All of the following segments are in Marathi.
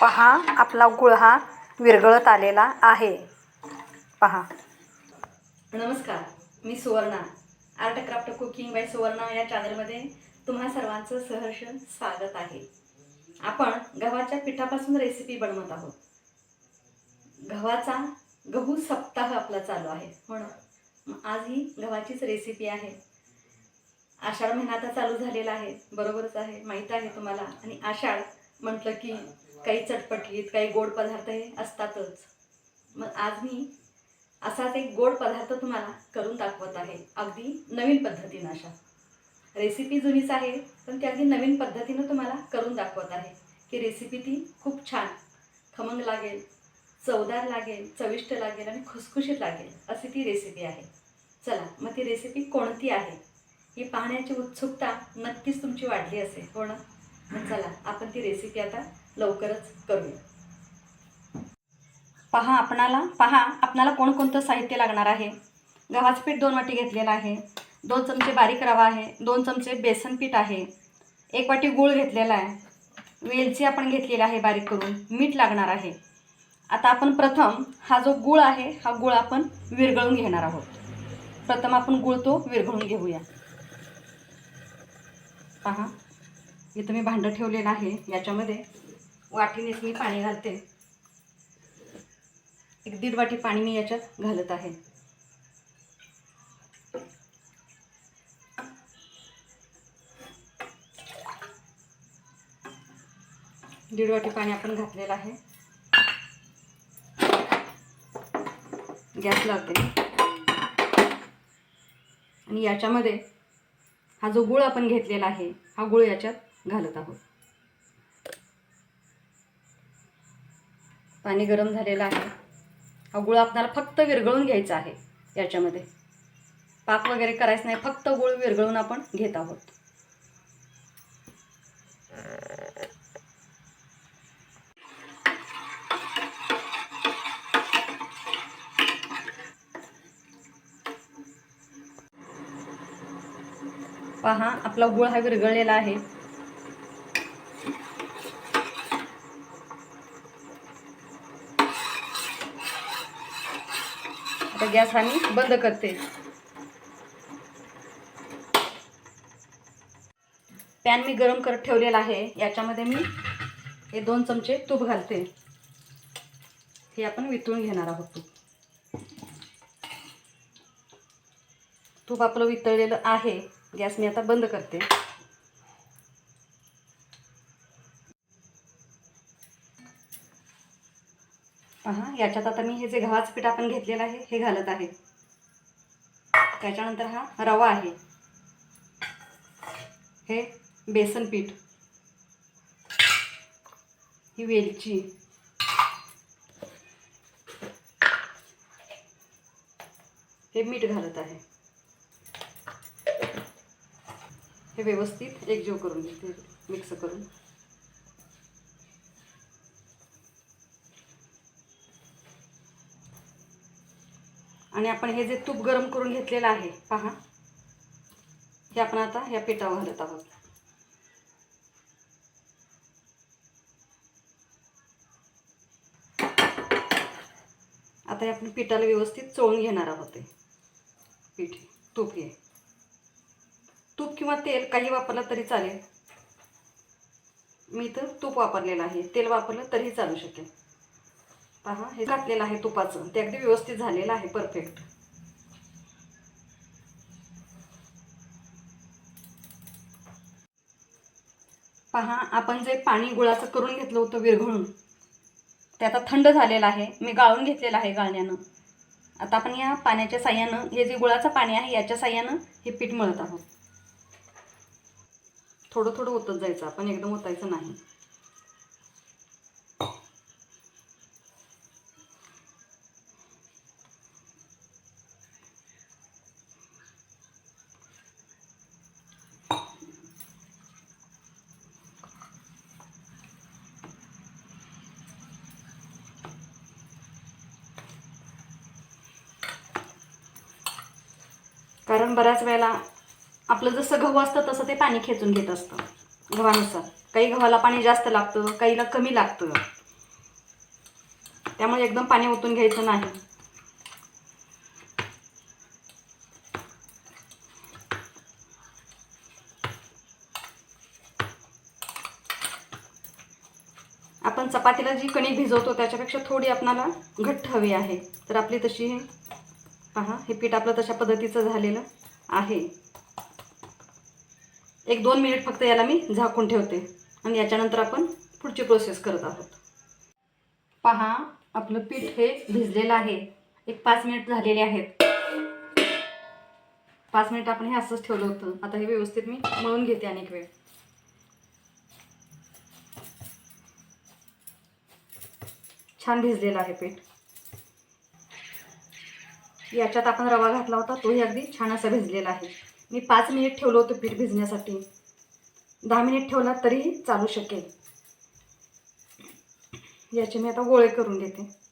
पहा आपला गुळ हा विरघळत आलेला आहे. पहा. नमस्कार मी Suvarna art craft cooking by Suvarna या चॅनलमध्ये तुम्हा सर्वांचं सहर्ष स्वागत आहे. आपण गव्हाच्या पिठापासून रेसिपी बनवत आहोत. गव्हाचा गहू सप्ताह आपला चालू आहे. म्हणून आज ही गव्हाचीच रेसिपी आहे. आषाढ महिना आता चालू झालेला आहे. बरोबरच आहे. माहीत आहे तुम्हाला. आणि आषाढ म्हटलं की काही चटपटीत काही गोड पदार्थ हे असतातच. मग आज मी असाच एक गोड पदार्थ तुम्हाला करून दाखवत आहे. अगदी नवीन पद्धतीनं अशा. रेसिपी जुनीच आहे पण ती अगदी नवीन पद्धतीनं तुम्हाला करून दाखवत आहे. की रेसिपी ती खूप छान. खमंग लागेल चवदार लागेल चविष्ट लागेल आणि खुसखुशीत लागेल अशी ती रेसिपी आहे. चला मग ती रेसिपी कोणती आहे? ही पाहण्याची उत्सुकता नक्कीच तुमची वाढली असेल हो ना? मग चला आपण ती रेसिपी आता लवकरच करूया. पहा आपणाला पहा आपणाला कोणकोणतं साहित्य लागणार आहे. गव्हाचं पीठ दोन वाटी घेतलेलं आहे. दोन चमचे बारीक रवा आहे. दोन चमचे बेसन पीठ आहे. एक वाटी गूळ घेतलेला आहे. वेलची आपण घेतलेली आहे बारीक करून. मीठ लागणार आहे. आता आपण प्रथम हा जो गूळ आहे हा गूळ आपण विरघळून घेणार आहोत. प्रथम आपण गूळ तो विरघळून घेऊया. पहा इथं मी भांडं ठेवलेलं आहे. याच्यामध्ये वाटीनेच मी पाणी घालते. एक दीड वाटी पाणी मी याच्यात घालत आहे. दीड वाटी पाणी आपण घातलेलं आहे. गॅस लावते. आणि याच्यामध्ये हा जो गुळ आपण घेतलेला आहे हा गुळ याच्यात घालत आहोत. पाणी गरम झालेलं आहे. हा गुळ आपल्याला फक्त विरघळून घ्यायचा आहे याच्यामध्ये. पाक वगैरे करायचं नाही फक्त गुळ विरघळून आपण घेत आहोत. पहा आपला गुळ हा विरघळलेला आहे. आता गॅस आम्ही बंद करते. पॅन मी गरम करत ठेवलेला आहे. याच्यामध्ये मी हे दोन चमचे तूप घालते. हे आपण वितळून घेणार आहोत तूप. तूप आपलं वितळलेलं आहे. गॅस मी आता बंद करते. हां याच्यात आता मी हे जे गव्हाचं पीठ आपण घेतलेलं आहे हे घालत आहे. त्याच्यानंतर हा रवा आहे. हे बेसन पीठ. ही वेलची. हे मीठ घालत आहे. हे व्यवस्थित एकजीव करून घेते मिक्स करून. आणि आपण हे जे तूप गरम करून घेतलेलं आहे पहा. हे आपण आता या पिठावर घालत आहोत. आता हे आपण पिठाला व्यवस्थित चोळून घेणार आहोत ते. पीठ तूप हे. तूप किंवा तेल काही वापरलं तरी चालेल. मी इथं तूप वापरलेलं आहे. तेल वापरलं तरीही चालू शकेल. पहा हे घातलेलं आहे तुपाचं. ते अगदी व्यवस्थित झालेलं आहे परफेक्ट पहा आपण जे पाणी गुळाचं करून घेतलं होतं विरघळून ते आता थंड झालेलं आहे. मी गाळून घेतलेलं आहे गाळण्यानं. आता आपण या पाण्याच्या साह्यानं हे जे गुळाचं पाणी आहे याच्या साह्यानं हे पीठ मळत आहोत. थोडं थोडं ओतत जायचं आपण एकदम ओतायचं नाही. कारण बऱ्याच वेळेला आपलं जसं गहू असतं तसं ते पाणी खेचून घेत असतं. गव्हानुसार. काही गव्हाला पाणी जास्त लागतं काहीला कमी लागतं. त्यामुळे एकदम पाणी ओतून घ्यायचं नाही. आपण चपातीला जी कणिक भिजवतो त्याच्यापेक्षा थोडी आपणाला घट्ट हवी आहे. तर आपली तशी पहा हे पीठ आपलं तशा पद्धतीचं झालेलं आहे. एक दोन मिनिट फक्त याला मी झाकून ठेवते आणि याच्यानंतर आपण पुढची प्रोसेस करत आहोत. पहा आपलं पीठ हे भिजलेलं आहे. एक पाच मिनिट झालेले आहेत. पाच मिनिट आपण हे असंच ठेवलं होतं. आता हे व्यवस्थित मी मळून घेते अनेक वेळ. छान भिजलेलं आहे पीठ. याच्यात आपण रवा घातला होता तोही अगदी छान असा भिजलेला आहे. मी पाच मिनिट ठेवलं होतं पीठ भिजण्यासाठी. दहा मिनिट ठेवला तरीही चालू शकेल. याचे मी आता गोळे करून घेते.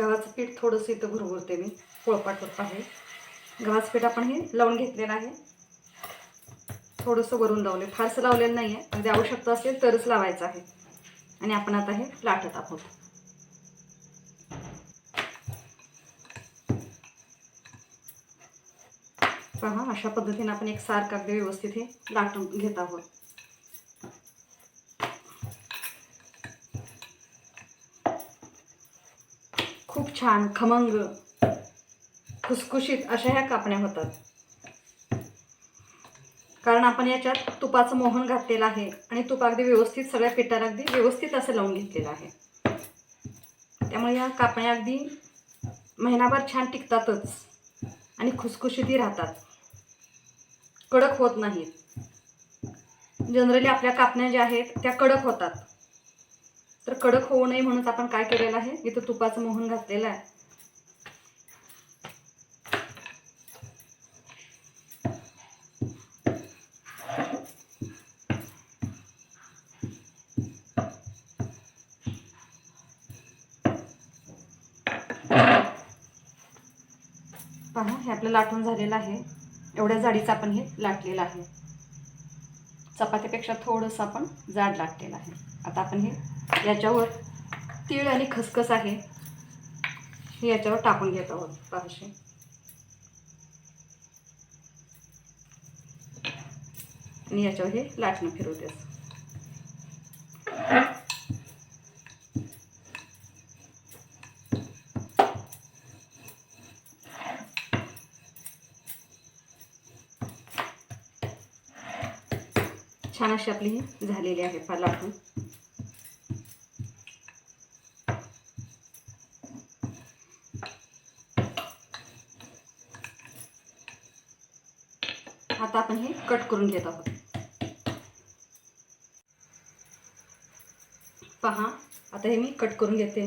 गव्हाचं पीठ थोडंसं इथं भुरभुरते मी पोळपाट होत आहे. गव्हाचं पीठ आपण हे लावून घेतलेलं आहे. थोडंसं वरून लावले फारसं लावलेलं नाही आहे म्हणजे आवश्यकता असेल तरच लावायचं आहे. आणि आपण आता हे लाटत आहोत. पहा अशा पद्धतीने आपण एक सारखं अगदी व्यवस्थित हे लाटून घेत आहोत खूप छान खमंग खुसखुशीत अशा ह्या कापण्या होतात. कारण आपण याच्यात तुपाचं मोहन घातलेलं आहे आणि तूप अगदी व्यवस्थित सगळ्या पिठाला अगदी व्यवस्थित असं लावून घेतलेलं आहे. त्यामुळे या कापण्या अगदी महिनाभर छान टिकतातच आणि खुसखुशीतही राहतात. कडक होत नाहीत. जनरली आपल्या कापण्या ज्या आहेत त्या कडक होतात. तर कडक होऊ नये म्हणून आपण काय केलेलं आहे? इथं तुपाचं मोहन घातलेलं आहे. पहा हे आपलं लाटून झालेलं आहे. एवढ्या जाडीचं आपण हे लाटलेलं आहे. चपातीपेक्षा थोडंसं आपण जाड लाटलेलं आहे. आता आपण हे याच्यावर तीळ आणि खसखस आहे. हे याच्यावर टाकून घेत आहोत पाचशे आणि याच्यावर हे लाटणं फिरवते छान अशी आपली ही झालेली आहे फार लाटून आपण हे कट करून घेत आहोत. पहा आता हे मी कट करून घेते.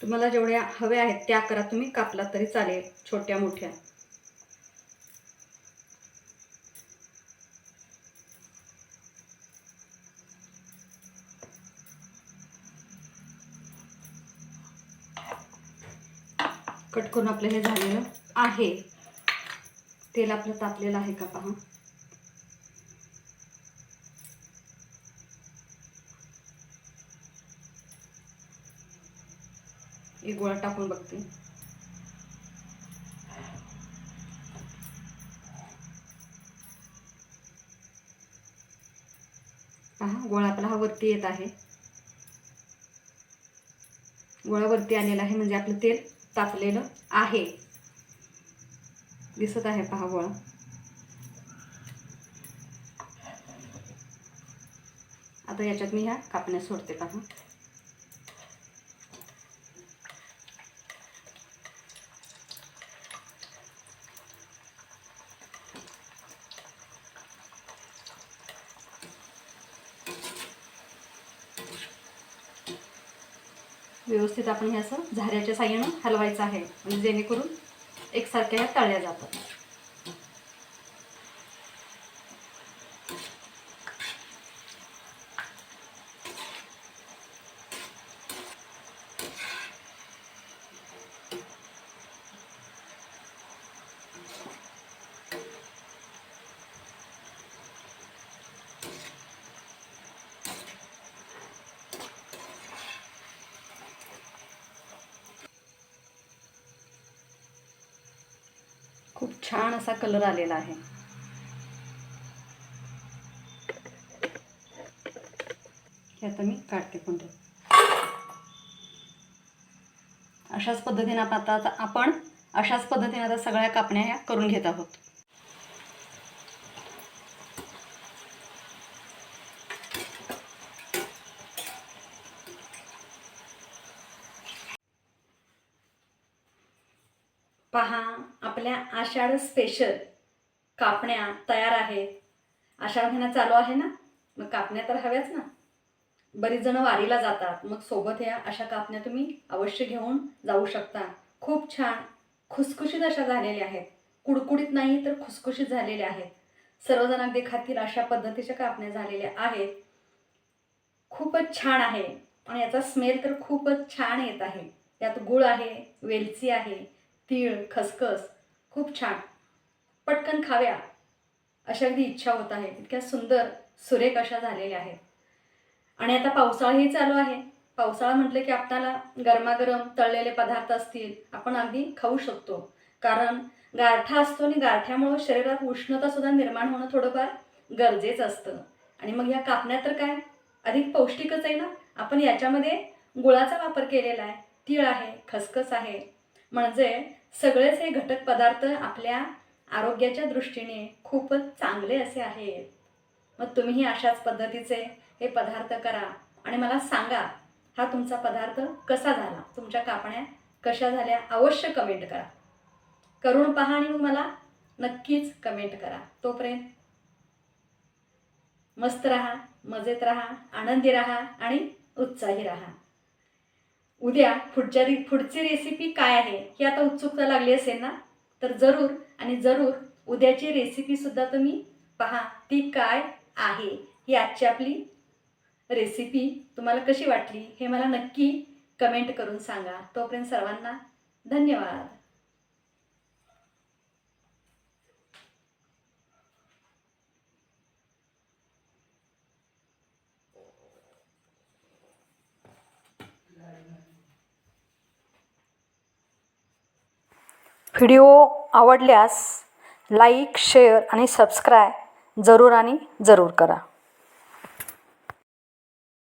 तुम्हाला जेवढ्या हव्या आहेत त्या करा तुम्ही कापला तरी चालेल छोट्या मोठ्या कट करून आपलं हे झालेलं आहे. तेल आपलं तापलेलं आहे का पहा. एक गोळा टाकून बघते. पहा गोळा आपला हा वरती येत आहे. गोळा वरती आलेला आहे म्हणजे आपलं तेल. तापलेलं आहे. दिसत आहे पहा गोळा आता याच्यात मी ह्या कापण्या सोडते पहा. व्यवस्थित आपण हे असं झाऱ्याच्या साह्यानं हलवायचं आहे. म्हणजे जेणेकरून एकसारख्या ह्या तळल्या जातात. खूप छान असा कलर आलेला आहे. हे आता मी काढते कोणते अशाच पद्धतीने आपण आता आपण अशाच पद्धतीने आता सगळ्या कापण्या ह्या करून घेत आहोत पहा आपल्या आषाढ स्पेशल कापण्या तयार आहेत. आषाढ महिना चालू आहे ना? मग कापण्या तर हव्याच ना. बरीच जण वारीला जातात. मग सोबत या अशा कापण्या तुम्ही अवश्य घेऊन जाऊ शकता. खूप छान खुसखुशीत अशा झालेल्या आहेत. कुडकुडीत नाही तर खुसखुशीत झालेल्या आहेत. सर्वजण अगदी खातील अशा पद्धतीच्या कापण्या झालेल्या आहेत. खूपच छान आहे. आणि याचा स्मेल तर खूपच छान येत आहे. त्यात गुळ आहे वेलची आहे तीळ खसखस खूप छान. पटकन खाव्या अशा अगदी इच्छा होत आहे. इतक्या सुंदर सुरेख अशा झालेल्या आहेत. आणि आता पावसाळाही चालू आहे. पावसाळा म्हटलं की आपल्याला गरमागरम तळलेले पदार्थ असतील आपण अगदी खाऊ शकतो. कारण गारठा असतो आणि गारठ्यामुळं शरीरात उष्णता सुद्धा निर्माण होणं थोडंफार गरजेचं असतं. आणि मग ह्या कापण्यात तर काय? अधिक पौष्टिकच आहे ना? आपण याच्यामध्ये गुळाचा वापर केलेला आहे. तीळ आहे खसखस आहे. म्हणजे सगळेच हे घटक पदार्थ आपल्या आरोग्याच्या दृष्टीने खूपच चांगले असे आहेत. मग तुम्हीही अशाच पद्धतीचे हे पदार्थ करा आणि मला सांगा हा तुमचा पदार्थ कसा झाला? तुमच्या कापण्या कशा झाल्या? अवश्य कमेंट करा. करून पहा आणि मग मला नक्कीच कमेंट करा. तोपर्यंत मस्त राहा मजेत राहा आनंदी राहा आणि उत्साही राहा. उद्या पुढच्या रि पुढची रेसिपी काय आहे ही आता उत्सुकता लागली असेल ना? तर जरूर आणि जरूर उद्याची रेसिपीसुद्धा तुम्ही पहा ती काय आहे? ही आजची आपली रेसिपी तुम्हाला कशी वाटली हे मला नक्की कमेंट करून सांगा. तोपर्यंत सर्वांना धन्यवाद. व्हिडिओ आवडल्यास लाईक शेअर आणि सबस्क्राय जरूर आणि जरूर करा.